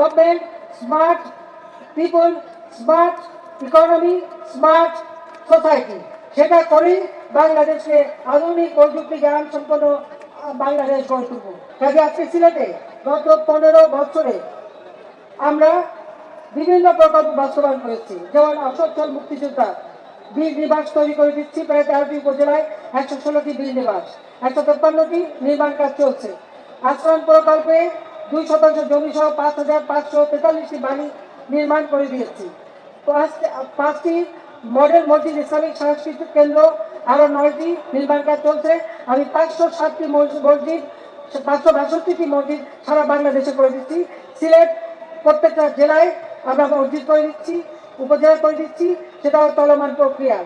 Government smart people smart economy smart society সেটা করেই বাংলাদেশে আধুনিক প্রযুক্তি জ্ঞান সম্পন্ন বাংলাদেশ গড়ে তুলব। কাজে আজকে সিলেটে গত পনেরো বছরে আমরা বিভিন্ন প্রকল্প বাস্তবায়ন করেছি। যেমন অসচ্ছল মুক্তিযোদ্ধা বীর নিবাস তৈরি করে দিচ্ছি, প্রায় তেরোটি উপজেলায় একশো ষোলোটি বীর নিবাস, একশো তেপ্পান্নটি নির্মাণ কাজ চলছে। আশ্রম প্রকল্পে দুই শতাংশ জমি সহ পাঁচ হাজার পাঁচশো তেতাল্লিশটি বাড়ি নির্মাণ করে দিয়েছি। পাঁচটি- পাঁচটি মডেল মসজিদ ইসলামিক সাংস্কৃতিক কেন্দ্র আরও নয়টি নির্মাণ কাজ চলছে। আমি পাঁচশো ষাটটি মসজিদ পাঁচশো বাষট্টিটি মসজিদ সারা বাংলাদেশে করে দিচ্ছি। সিলেট প্রত্যেকটা জেলায় আমরা মসজিদ করে দিচ্ছি, উপজেলা করে দিচ্ছি। সেটাও চলমান প্রক্রিয়া।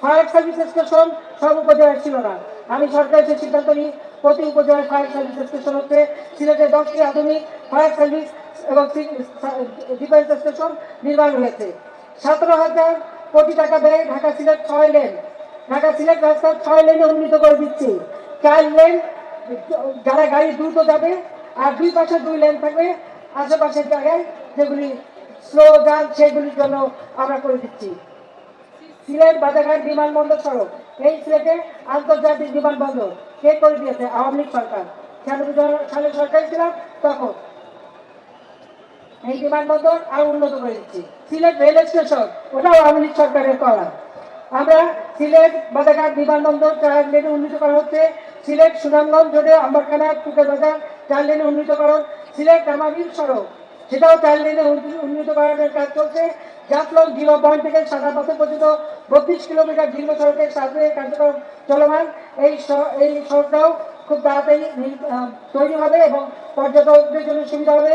ফায়ার সার্ভিস স্টেশন সব উপজেলায় ছিল না। আমি সরকারের সিদ্ধান্ত নিই প্রতি উপজেলায় ফায়ার সার্ভিস স্টেশন হচ্ছে। সিলেটে দশটি আধুনিক ফায়ার সার্ভিস এবং ডিফেন্স স্টেশন নির্মাণ হয়েছে। সতেরো হাজার কোটি টাকা ব্যয়ে ঢাকা সিলেট ছয় লেন। ঢাকা সিলেট রাস্তা ছয় লেনে উন্নীত করে দিচ্ছি। চার লেন যারা গাড়ি দ্রুত যাবে আর দুই পাশে দুই লেন থাকবে, আশেপাশের জায়গায় যেগুলি স্লো যান, সেগুলির জন্য আমরা করে দিচ্ছি। সিলেট বাজারঘাট বিমানবন্দর সড়ক। এই সিলেটে আন্তর্জাতিক বিমানবন্দর কে করে দিয়েছে? আওয়ামী লীগ সরকার। সালে সরকার ছিলাম তখন এই বিমানবন্দর আরও উন্নত করে দিচ্ছি। সিলেট রেল স্টেশন, ওটাও আওয়ামী লীগ সরকারের করা। আমরা সিলেট বাজারঘাট বিমানবন্দর চার লেনে উন্নীত করা হচ্ছে। সিলেট সুনামগঞ্জ রোডে আম্বারখানা টুকের বাজার চার লেনে উন্নীত করা সিলেট রামাবীর সড়ক, সেটাও চার লেনে উন্নীত করার কাজ চলছে। জাফলং জিরো পয়েন্ট থেকে সাদা পথে পর্যন্ত বত্রিশ কিলোমিটার দীর্ঘ সড়কের সাথে কার্যক্রম চলমান। এই এই সড়কটাও খুব তাড়াতাড়ি তৈরি হবে এবং পর্যটকদের জন্য সুবিধা হবে।